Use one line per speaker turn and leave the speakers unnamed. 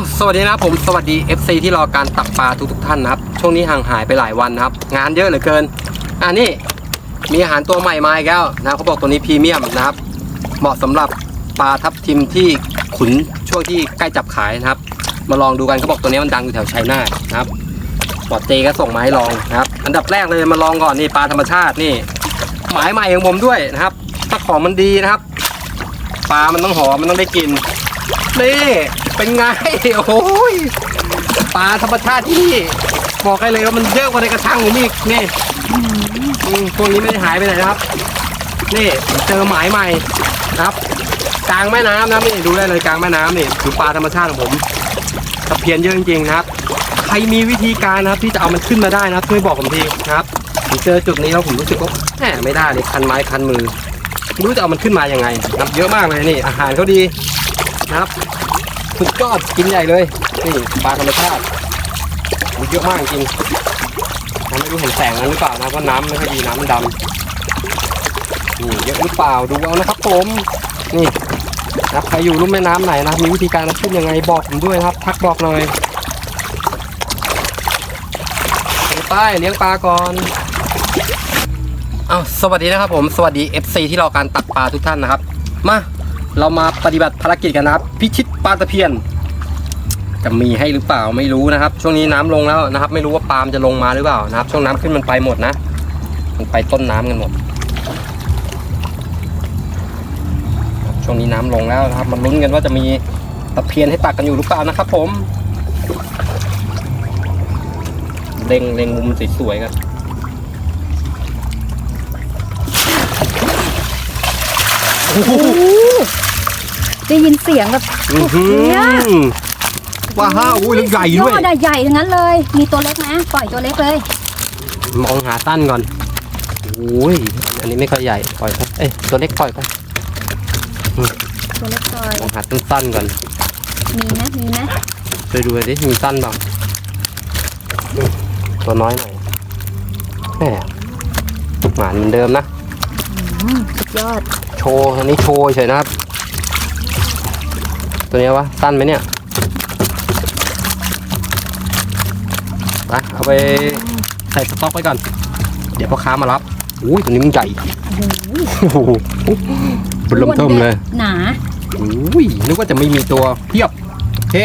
าวสวัสดีนะผมสวัสดี FC ที่รอการตักปลาทุกทุกๆท่านนะครับช่วงนี้ห่างหายไปหลายวันนะครับ งานเยอะเหลือเกินอ่านี่มีอาหารตัวใหม่มาอีกแล้วนะเขาบอกตัวนี้พรีเมียมนะครับ เหมาะสำหรับปลาทับทิมที่ขุนช่วงที่ใกล้จับขายนะครับ มาลองดูกันเขาบอกตัวนี้มันดังอยู่แถวชัยนาทนะครับบอดเจก็ส่งมาให้ลองนะครับ อันดับแรกเลยมาลองก่อนนี่ปลาธรรมชาตินี่ หมายใหม่ของผมด้วยนะครับถ้าของมันดีนะครับปลามันต้องหอมมันต้องได้กลินนี่ เป็นไง โอ้ยปลาธรรมชาติที่นี่บอกให้เลยว่ามันเยอะกว่าในกระชังผมอีกนี่อืมพวนี้ไม่ได้หายไปไหนนะครับ นี่เจอหมายใหม่นะครับ กลางแม่น้ำนะนี่ดูได้เลยกลางแม่น้ำนี่ดูปลาธรรมชาติของผมตะเพียนเยอะจริงๆนะครับ ใครมีวิธีการนะครับ ที่จะเอามันขึ้นมาได้นะครับช่วยบอกผมทีนะครับผมเจอจุดนี้แล้วผมรู้สึกว่าแหมไม่ได้เลยคันไม้คันมือไม่รู้จะเอามันขึ้นมายังไงนับเยอะมากเลยนี่อาหารเขาดีนะครับ สุดยอดกินใหญ่เลย นี่ปลาธรรมชาติมันเยอะมากจริงน้ำไม่รู้เห็นแสงนั้นหรือเปล่านะเพราะน้ำไม่ค่อยดีน้ำมันดำนี่เยอะหรือเปล่าดูเอานะครับผมนี่นับใครอยู่รุ่มแม่น้ำไหนนะมีวิธีการเอาขึ้นยังไงบอกผมด้วยครับ ทักบอกหน่อยไปไปเลี้ยงปลาก่อนอ้าวสวัสดีนะครับผม สวัสดี FC ที่รอการตักปลาทุกท่านนะครับ มา เรามาปฏิบัติภารกิจกันนะครับ พิชิตปลาตะเพียน จะมีให้หรือเปล่าไม่รู้นะครับ ช่วงนี้น้ำลงแล้วนะครับ ไม่รู้ว่าปลามจะลงมาหรือเปล่านะครับ ช่วงน้ำขึ้นมันไปหมดนะ มันไปต้นน้ำกันหมด ช่วงนี้น้ำลงแล้วนะครับ มันลุ้นกันว่าจะมีตะเพียนให้ตักกันอยู่หรือเปล่านะครับ ผมเล็งเล็งมุมสวยๆกัน
ได้ยินเสียงแบบ
อื้อหือ
เนี่ย
ว้าวอุ้ยแล้วใหญ่ด้วย
ยอดอะใหญ่ทั้งนั้นเลย มีตัวเล็กไหมปล่อยตัวเล็กเลย
มองหาตั้นก่อนโอ้ยอันนี้ไม่ค่อยใหญ่ปล่อยไปเอ้ยตัวเล็กปล่อยไป
ตัวเล็กปล่อย
มองหาตั้นตั้นๆก่อน
มีไหมมีไหม
ไปดูเลยดิมีตั้นเปล่าอืมตัวน้อยหน่อยแหมหมานเหมือนเดิมนะ
อืมสุดยอด
โชว์อันนี้โชว์เฉยนะครับ ตัวนี้วะตั้นไหมเนี่ยไปเอาไปใส่สต็อกไว้ก่อน เดี๋ยวพ่อค้ามารับอุ้ยตัวนี้มันใหญ่
โอ้โห
โอ้โหบนลมเทิมเลย
หนา
อุ้ยนึกว่าจะไม่มีตัวเพียบโอเค